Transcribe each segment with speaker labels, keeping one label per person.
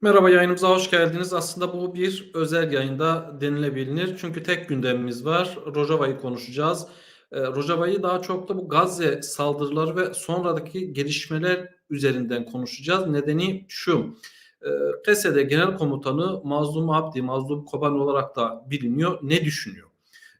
Speaker 1: Merhaba, yayınımıza hoş geldiniz. Aslında bu bir özel yayında denilebilir. Çünkü tek gündemimiz var. Rojava'yı konuşacağız. Eee, Rojava'yı daha çok da bu Gazze saldırıları ve sonradaki gelişmeler üzerinden konuşacağız. Nedeni şu, eee KSD Genel Komutanı Mazlum Abdi, Mazlum Kobani olarak da biliniyor. Ne düşünüyor?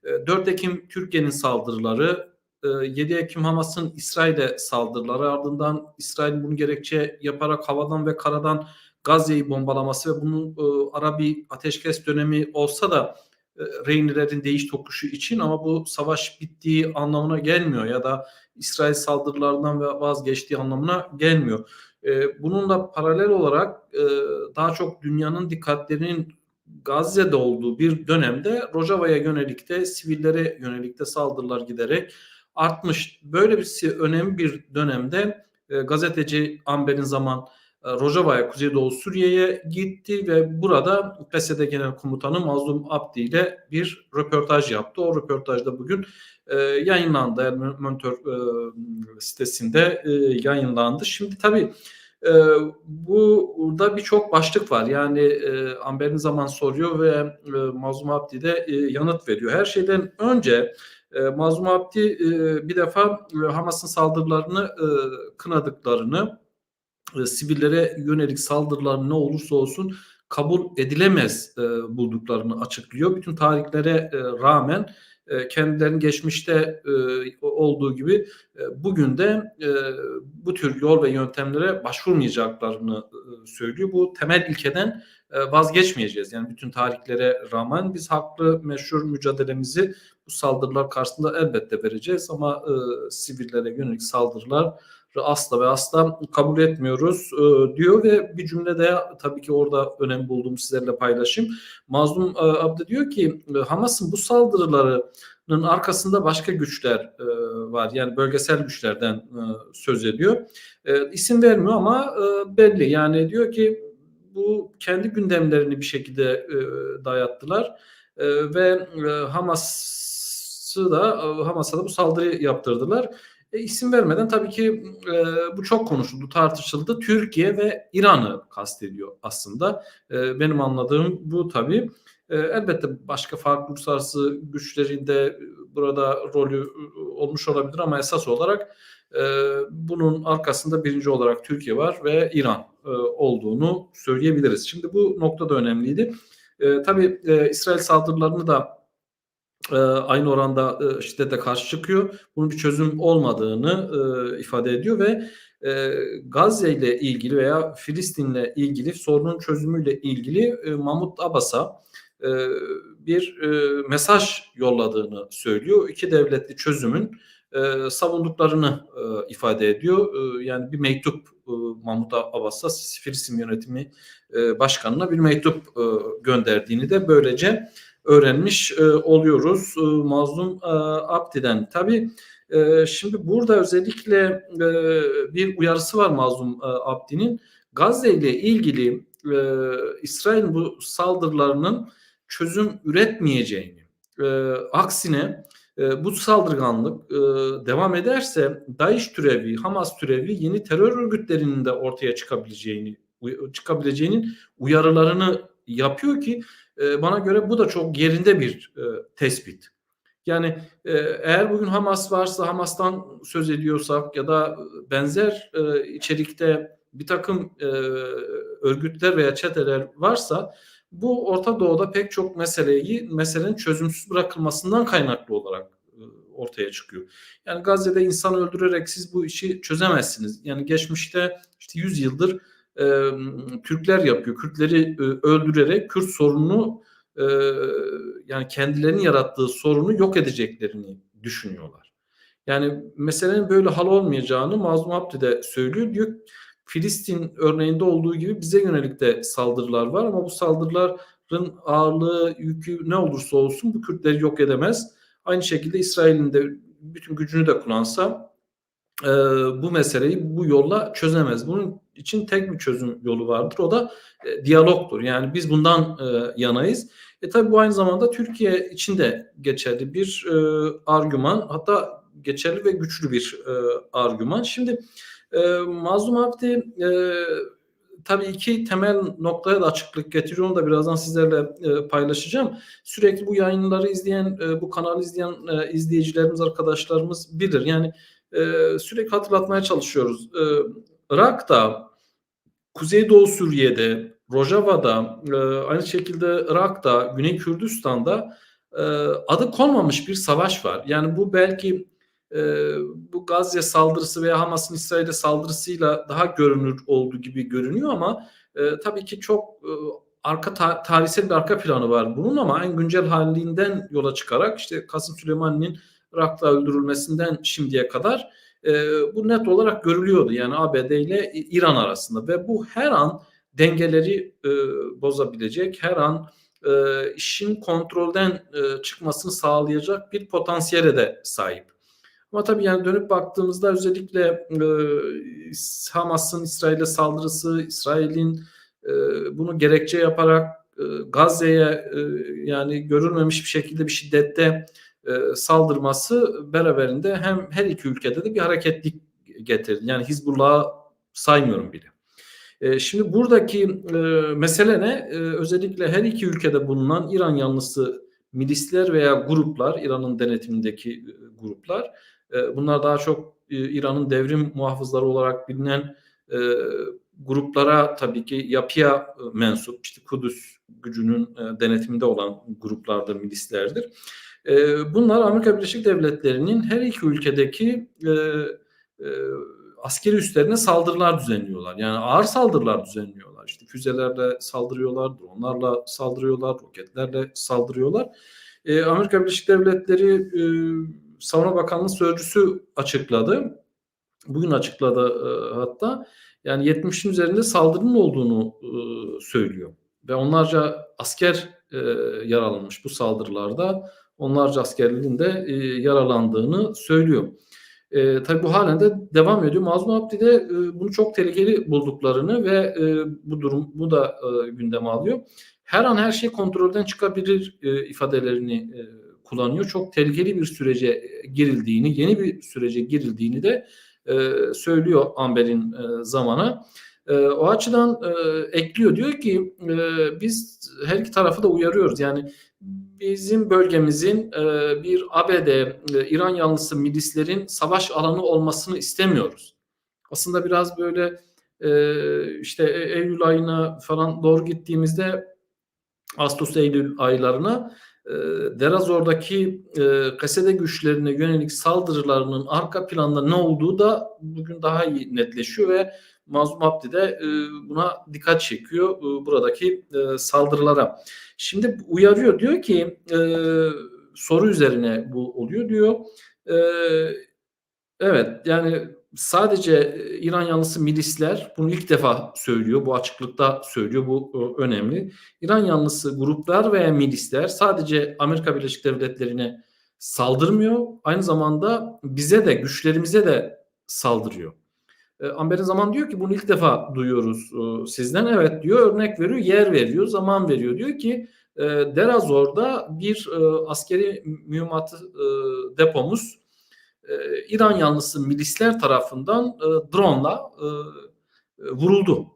Speaker 1: Eee, 4 Ekim Türkiye'nin saldırıları, eee, 7 Ekim Hamas'ın İsrail'e saldırıları ardından İsrail bunu gerekçe yaparak havadan ve karadan Gazze'yi bombalaması ve bunun e, ara bir ateşkes dönemi olsa da e, Reynilerin değiş tokuşu için ama bu savaş bittiği anlamına gelmiyor ya da İsrail saldırılarından vazgeçtiği anlamına gelmiyor. E, bununla paralel olarak e, daha çok dünyanın dikkatlerinin Gazze'de olduğu bir dönemde Rojava'ya yönelik de sivillere yönelik de saldırılar giderek artmış. Böyle bir önemli bir dönemde e, gazeteci Amber'in zaman Rojava'ya, Kuzeydoğu Suriye'ye gitti ve burada PSD Genel Komutanı Mazlum Abdi ile bir röportaj yaptı. O röportajda bugün e, yayınlandı. Monitör e, sitesinde e, yayınlandı. Şimdi tabii e, burada birçok başlık var. Yani e, Amber'in zaman soruyor ve e, Mazlum Abdi de e, yanıt veriyor. Her şeyden önce e, Mazlum Abdi e, bir defa e, Hamas'ın saldırılarını e, kınadıklarını e, sivillere yönelik saldırılar ne olursa olsun kabul edilemez e, bulduklarını açıklıyor. Bütün tarihlere e, rağmen e, kendilerinin geçmişte e, olduğu gibi e, bugün de e, bu tür yol ve yöntemlere başvurmayacaklarını e, söylüyor. Bu temel ilkeden e, vazgeçmeyeceğiz. Yani bütün tarihlere rağmen biz haklı meşhur mücadelemizi bu saldırılar karşısında elbette vereceğiz ama e, sivillere yönelik saldırılar asla ve asla kabul etmiyoruz e, diyor ve bir cümlede tabii ki orada önem bulduğum sizlerle paylaşayım. Mazlum e, Abdi diyor ki e, Hamas'ın bu saldırılarının arkasında başka güçler var. Yani bölgesel güçlerden söz ediyor. E, isim vermiyor ama belli. Yani diyor ki bu kendi gündemlerini bir şekilde dayattılar ve Hamas'ı da e, Hamas'a da bu saldırı yaptırdılar. E, isim vermeden tabii ki e, bu çok konuşuldu, tartışıldı. Türkiye ve İran'ı kastediyor aslında. E, benim anladığım bu tabii. E, elbette başka farklı uluslararası güçlerin de burada rolü e, olmuş olabilir ama esas olarak e, bunun arkasında birinci olarak Türkiye var ve İran e, olduğunu söyleyebiliriz. Şimdi bu nokta da önemliydi. E, tabii e, İsrail saldırılarını da e, aynı oranda e, şiddete karşı çıkıyor. Bunun bir çözüm olmadığını e, ifade ediyor ve e, Gazze ile ilgili veya Filistin'le ilgili sorunun çözümüyle ilgili e, Mahmut Abbas'a e, bir e, mesaj yolladığını söylüyor. İki devletli çözümün e, savunduklarını e, ifade ediyor. E, yani bir mektup e, Mahmut Abbas'a Filistin yönetimi e, başkanına bir mektup e, gönderdiğini de böylece öğrenmiş e, oluyoruz e, Mazlum e, Abdi'den. Tabii e, şimdi burada özellikle e, bir uyarısı var Mazlum e, Abdi'nin. Gazze ile ilgili e, İsrail'in bu saldırılarının çözüm üretmeyeceğini, e, aksine e, bu saldırganlık e, devam ederse DAEŞ türevi, Hamas türevi yeni terör örgütlerinin de ortaya çıkabileceğini çıkabileceğinin uyarılarını yapıyor ki e, bana göre bu da çok yerinde bir e, tespit. Yani e, eğer bugün Hamas varsa Hamas'tan söz ediyorsak ya da benzer e, içerikte bir takım örgütler veya çeteler varsa bu Orta Doğu'da pek çok meseleyi meselenin çözümsüz bırakılmasından kaynaklı olarak ortaya çıkıyor. Yani Gazze'de insan öldürerek siz bu işi çözemezsiniz. Yani geçmişte işte 100 yıldır e, Türkler yapıyor. Kürtleri e, öldürerek Kürt sorununu e, yani kendilerinin yarattığı sorunu yok edeceklerini düşünüyorlar. Yani meselenin böyle hal olmayacağını Mazlum Abdi de söylüyor. Diyor Filistin örneğinde olduğu gibi bize yönelik de saldırılar var ama bu saldırıların ağırlığı, yükü ne olursa olsun bu Kürtleri yok edemez. Aynı şekilde İsrail'in de bütün gücünü de kullansa e, bu meseleyi bu yolla çözemez. Bunun için tek bir çözüm yolu vardır. O da e, diyalogtur. Yani biz bundan e, yanayız. E tabi bu aynı zamanda Türkiye için de geçerli bir e, argüman. Hatta geçerli ve güçlü bir e, argüman. Şimdi e, Mazlum Abdi e, tabii iki temel noktaya da açıklık getiriyor. Onu da birazdan sizlerle e, paylaşacağım. Sürekli bu yayınları izleyen, e, bu kanalı izleyen e, izleyicilerimiz, arkadaşlarımız bilir. Yani e, sürekli hatırlatmaya çalışıyoruz. E, Irak'ta, Kuzeydoğu Suriye'de, Rojava'da, e, aynı şekilde Irak'ta, Güney Kürdistan'da e, adı konmamış bir savaş var. Yani bu belki e, bu Gazze saldırısı veya Hamas'ın İsrail'e saldırısıyla daha görünür olduğu gibi görünüyor ama e, tabii ki çok e, arka ta- tarihsel bir arka planı var bunun ama en güncel halinden yola çıkarak işte Kasım Süleyman'ın Irak'ta öldürülmesinden şimdiye kadar e, bu net olarak görülüyordu. Yani ABD ile İran arasında ve bu her an dengeleri e, bozabilecek, her an e, işin kontrolden e, çıkmasını sağlayacak bir potansiyele de sahip. Ama tabii yani dönüp baktığımızda özellikle e, Hamas'ın İsrail'e saldırısı, İsrail'in e, bunu gerekçe yaparak e, Gazze'ye e, yani görülmemiş bir şekilde bir şiddette e, saldırması beraberinde hem her iki ülkede de bir hareketlik getirdi. Yani Hizbullah'ı saymıyorum bile. E, şimdi buradaki e, mesele ne? Özellikle her iki ülkede bulunan İran yanlısı milisler veya gruplar, İran'ın denetimindeki gruplar, bunlar daha çok İran'ın devrim muhafızları olarak bilinen gruplara tabii ki yapıya mensup, işte Kudüs gücünün e, denetiminde olan gruplardır, milislerdir. E, bunlar Amerika Birleşik Devletleri'nin her iki ülkedeki e, askeri üslerine saldırılar düzenliyorlar. Yani ağır saldırılar düzenliyorlar. İşte füzelerle saldırıyorlar, dronlarla saldırıyorlar, roketlerle saldırıyorlar. Amerika Birleşik Devletleri Savunma Bakanlığı Sözcüsü açıkladı. Bugün açıkladı hatta. Yani 70'in üzerinde saldırının olduğunu söylüyor. Ve onlarca asker e, yaralanmış bu saldırılarda. Onlarca askerlerin de e, yaralandığını söylüyor. E, tabii bu halen de devam ediyor. Mazlum Abdi de e, bunu çok tehlikeli bulduklarını ve e, bu durum bu da e, gündeme alıyor. Her an her şey kontrolden çıkabilir e, ifadelerini e, kullanıyor. Çok tehlikeli bir sürece girildiğini, yeni bir sürece girildiğini de e, söylüyor Amber'in e, zamana. E, o açıdan e, ekliyor diyor ki e, biz her iki tarafı da uyarıyoruz. Yani bizim bölgemizin e, bir ABD, e, İran yanlısı milislerin savaş alanı olmasını istemiyoruz. Aslında biraz böyle e, işte e, Eylül ayına falan doğru gittiğimizde Ağustos Eylül aylarına Derazor'daki e, kasede güçlerine yönelik saldırılarının arka planda ne olduğu da bugün daha iyi netleşiyor ve Mazlum Abdi de e, buna dikkat çekiyor e, buradaki e, saldırılara. Şimdi uyarıyor diyor ki soru üzerine bu oluyor diyor. Evet yani sadece İran yanlısı milisler bunu ilk defa söylüyor. Bu açıklıkta söylüyor. Bu önemli. İran yanlısı gruplar veya milisler sadece Amerika Birleşik Devletleri'ne saldırmıyor. Aynı zamanda bize de güçlerimize de saldırıyor. E, Amber'in zaman diyor ki bunu ilk defa duyuyoruz e, sizden. Evet diyor örnek veriyor, yer veriyor, zaman veriyor. Diyor ki e, Derazor'da bir e, askeri mühimmatı e, depomuz İran yanlısı milisler tarafından e, drone'la vuruldu.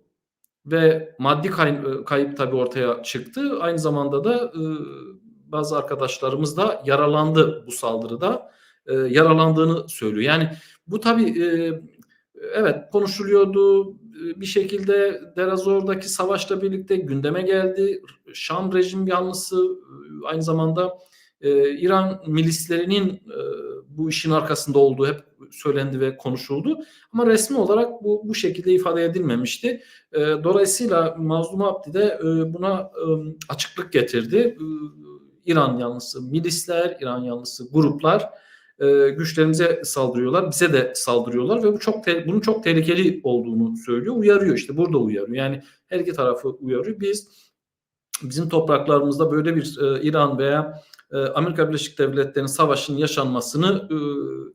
Speaker 1: Ve maddi kay, e, kayıp tabii ortaya çıktı. Aynı zamanda da bazı arkadaşlarımız da yaralandı bu saldırıda. Yaralandığını söylüyor. Yani bu tabii e, evet konuşuluyordu. Bir şekilde Derazor'daki savaşla birlikte gündeme geldi. Şam rejim yanlısı aynı zamanda e, İran milislerinin e, bu işin arkasında olduğu hep söylendi ve konuşuldu. Ama resmi olarak bu bu şekilde ifade edilmemişti. E, dolayısıyla Mazlum Abdi de e, buna e, açıklık getirdi. E, İran yanlısı milisler, İran yanlısı gruplar e, güçlerimize saldırıyorlar, bize de saldırıyorlar ve bu çok te- bunun çok tehlikeli olduğunu söylüyor, uyarıyor işte burada uyarıyor. Yani her iki tarafı uyarıyor. Biz bizim topraklarımızda böyle bir e, İran veya e, Amerika Birleşik Devletleri'nin savaşın yaşanmasını e,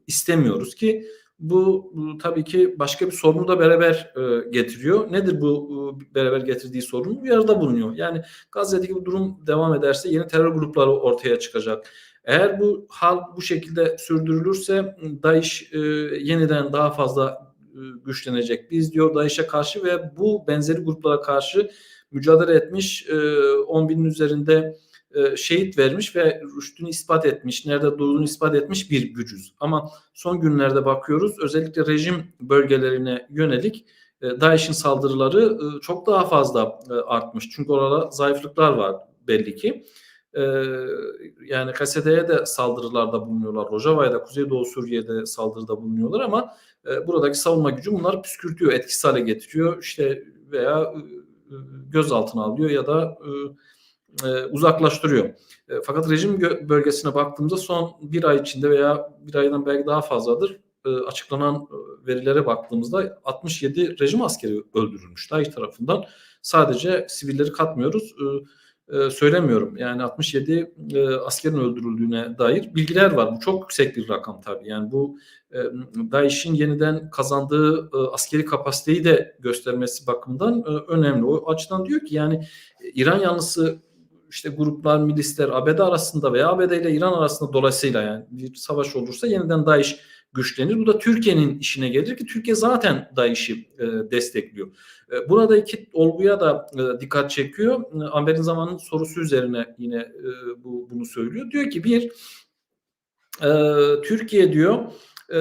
Speaker 1: istemiyoruz ki bu, bu tabii ki başka bir sorunu da beraber e, getiriyor. Nedir bu e, beraber getirdiği sorun? Uyarıda bulunuyor. Yani Gazze'deki bu durum devam ederse yeni terör grupları ortaya çıkacak. Eğer bu hal bu şekilde sürdürülürse DAEŞ e, yeniden daha fazla e, güçlenecek. Biz diyor DAEŞ'e karşı ve bu benzeri gruplara karşı mücadele etmiş, e, 10 binin üzerinde e, şehit vermiş ve rüştünü ispat etmiş, nerede durduğunu ispat etmiş bir gücüz. Ama son günlerde bakıyoruz özellikle rejim bölgelerine yönelik e, DAEŞ'in saldırıları e, çok daha fazla e, artmış. Çünkü orada zayıflıklar var belli ki. E, yani KSD'ye de saldırılarda bulunuyorlar. Rojava'ya da Kuzeydoğu Suriye'de saldırıda bulunuyorlar ama e, buradaki savunma gücü bunları püskürtüyor, etkisiz hale getiriyor. İşte veya e, gözaltına alıyor ya da e, uzaklaştırıyor. E, fakat rejim bölgesine baktığımızda son bir ay içinde veya bir aydan belki daha fazladır e, açıklanan e, verilere baktığımızda 67 rejim askeri öldürülmüş DAEŞ tarafından. Sadece sivilleri katmıyoruz. E, e, söylemiyorum. Yani 67 e, askerin öldürüldüğüne dair bilgiler var. Bu çok yüksek bir rakam tabii. Yani bu e, DAEŞ'in yeniden kazandığı e, askeri kapasiteyi de göstermesi bakımından e, önemli. O açıdan diyor ki yani İran yanlısı işte gruplar, milisler ABD arasında veya ABD ile İran arasında dolayısıyla yani bir savaş olursa yeniden DAEŞ güçlenir. Bu da Türkiye'nin işine gelir ki Türkiye zaten DAEŞ'i e, destekliyor. E, burada iki olguya da e, dikkat çekiyor. E, Amber'in zamanın sorusu üzerine yine e, bu bunu söylüyor. Diyor ki bir e, Türkiye diyor e,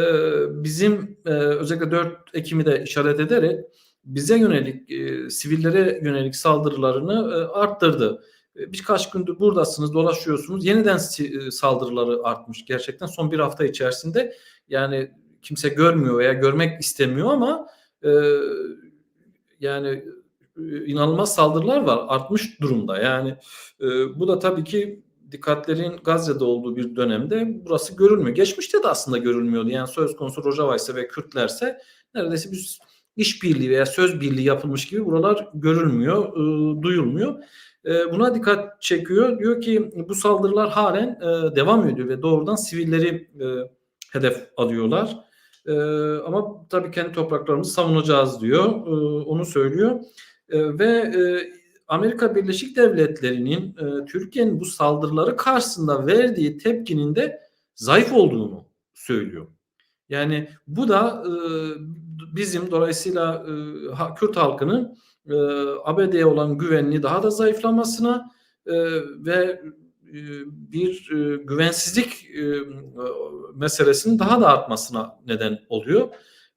Speaker 1: bizim e, özellikle 4 Ekim'i de işaret ederek bize yönelik e, sivillere yönelik saldırılarını e, arttırdı. E, birkaç gündür buradasınız, dolaşıyorsunuz. Yeniden e, saldırıları artmış gerçekten son bir hafta içerisinde. Yani kimse görmüyor veya görmek istemiyor ama e, yani e, inanılmaz saldırılar var. Artmış durumda. Yani e, bu da tabii ki dikkatlerin Gazze'de olduğu bir dönemde burası görülmüyor. Geçmişte de aslında görülmüyordu. Yani söz konusu Rojava ise ve Kürtlerse neredeyse bir işbirliği veya söz birliği yapılmış gibi buralar görülmüyor, e, duyulmuyor. E, buna dikkat çekiyor. Diyor ki bu saldırılar halen e, devam ediyor ve doğrudan sivilleri e, hedef alıyorlar. E, ama tabii kendi topraklarımızı savunacağız diyor. E, onu söylüyor. E, ve e, Amerika Birleşik Devletleri'nin e, Türkiye'nin bu saldırıları karşısında verdiği tepkinin de zayıf olduğunu söylüyor. Yani bu da e, bizim dolayısıyla e, Kürt halkının e, ABD'ye olan güvenini daha da zayıflamasına e, ve bir e, güvensizlik e, meselesinin daha da artmasına neden oluyor.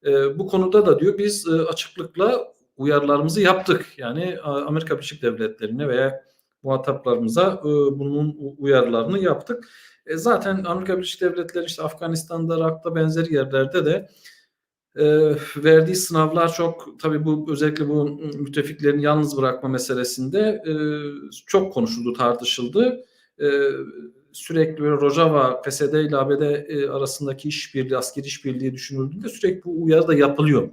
Speaker 1: E, bu konuda da diyor biz e, açıklıkla uyarılarımızı yaptık. Yani Amerika Birleşik Devletleri'ne veya muhataplarımıza e, bunun uyarılarını yaptık. E, zaten Amerika Birleşik Devletleri işte Afganistan'da, Irak'ta benzeri yerlerde de e, verdiği sınavlar çok tabii bu özellikle bu müttefiklerin yalnız bırakma meselesinde e, çok konuşuldu, tartışıldı. E, sürekli Rojava, PSD ile ABD e, arasındaki işbirliği, askeri işbirliği düşünüldüğünde sürekli bu uyarı da yapılıyor.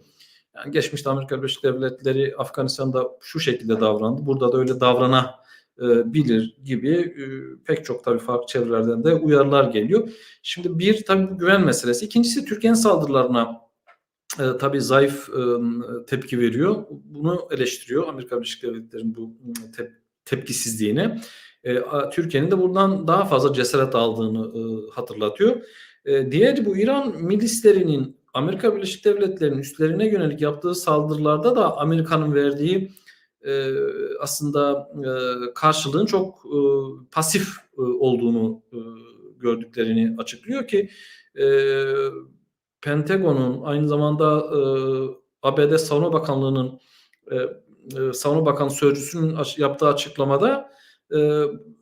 Speaker 1: Yani geçmişte Amerika Birleşik Devletleri Afganistan'da şu şekilde davrandı. Burada da öyle davrana e, gibi e, pek çok tabii farklı çevrelerden de uyarılar geliyor. Şimdi bir tabii bu güven meselesi. İkincisi Türkiye'nin saldırılarına e, tabii zayıf e, tepki veriyor. Bunu eleştiriyor Amerika Birleşik Devletleri'nin bu tep tepkisizliğine. E, Türkiye'nin de bundan daha fazla cesaret aldığını e, hatırlatıyor. E, diğer bu İran milislerinin Amerika Birleşik Devletleri'nin üstlerine yönelik yaptığı saldırılarda da Amerika'nın verdiği e, aslında e, karşılığın çok e, pasif e, olduğunu e, gördüklerini açıklıyor ki e, Pentagon'un aynı zamanda e, ABD Savunma Bakanlığı'nın e, e, Savunma Bakanı Sözcüsü'nün yaptığı açıklamada e,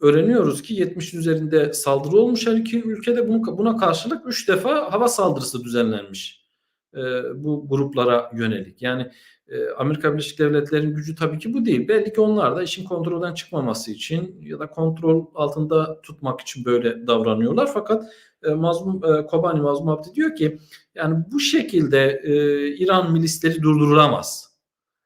Speaker 1: öğreniyoruz ki 70 üzerinde saldırı olmuş her iki ülkede buna karşılık 3 defa hava saldırısı düzenlenmiş e, bu gruplara yönelik. Yani e, Amerika Birleşik Devletleri'nin gücü tabii ki bu değil. Belli ki onlar da işin kontrolden çıkmaması için ya da kontrol altında tutmak için böyle davranıyorlar. Fakat e, Mazlum e, Kobani Mazlum Abdi diyor ki yani bu şekilde e, İran milisleri durdurulamaz.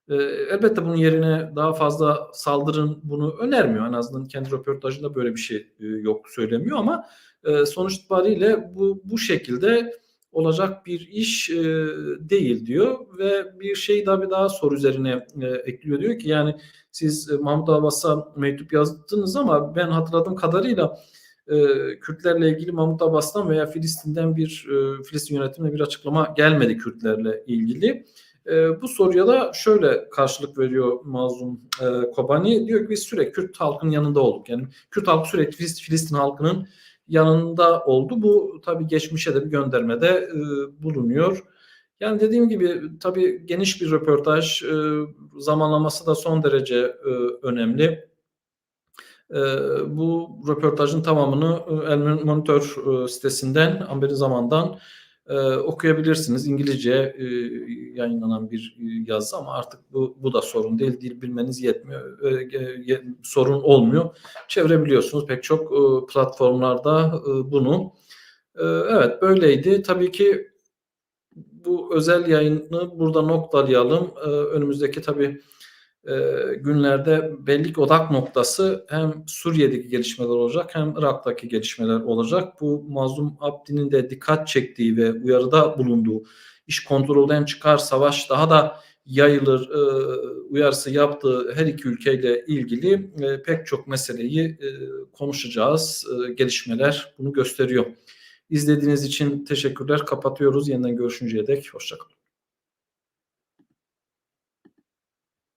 Speaker 1: E, elbette bunun yerine daha fazla saldırın bunu önermiyor. En azından kendi röportajında böyle bir şey e, yok söylemiyor ama e, sonuç itibariyle bu bu şekilde olacak bir iş e, değil diyor ve bir şey daha bir daha soru üzerine e, ekliyor diyor ki yani siz e, Mahmut Abbas'a mektup yazdınız ama ben hatırladığım kadarıyla Kürtlerle ilgili Mahmut Abbas'tan veya Filistin'den bir Filistin yönetimine bir açıklama gelmedi Kürtlerle ilgili. Eee, bu soruya da şöyle karşılık veriyor Mazlum eee, Kobani. Diyor ki biz sürekli Kürt halkının yanında olduk. Yani Kürt halkı sürekli Filistin, halkının yanında oldu. Bu tabii geçmişe de bir göndermede eee, bulunuyor. Yani dediğim gibi tabii geniş bir röportaj, eee, zamanlaması da son derece eee, önemli. Eee, bu röportajın tamamını eee, El Monitor eee, sitesinden, Amberi Zaman'dan eee, okuyabilirsiniz. İngilizce eee, yayınlanan bir eee, yazı ama artık bu, bu da sorun değil. Dil bilmeniz yetmiyor. Eee, ye- sorun olmuyor. Çevirebiliyorsunuz pek çok eee, platformlarda eee, bunu. Eee, evet böyleydi. Tabii ki bu özel yayını burada noktalayalım. Eee, önümüzdeki tabii eee, günlerde belli ki odak noktası hem Suriye'deki gelişmeler olacak hem Irak'taki gelişmeler olacak. Bu Mazlum Abdi'nin de dikkat çektiği ve uyarıda bulunduğu iş kontrolden çıkar, savaş daha da yayılır eee, uyarısı yaptığı her iki ülkeyle ilgili eee, pek çok meseleyi eee, konuşacağız. Gelişmeler bunu gösteriyor. İzlediğiniz için teşekkürler. Kapatıyoruz. Yeniden görüşünceye dek hoşçakalın.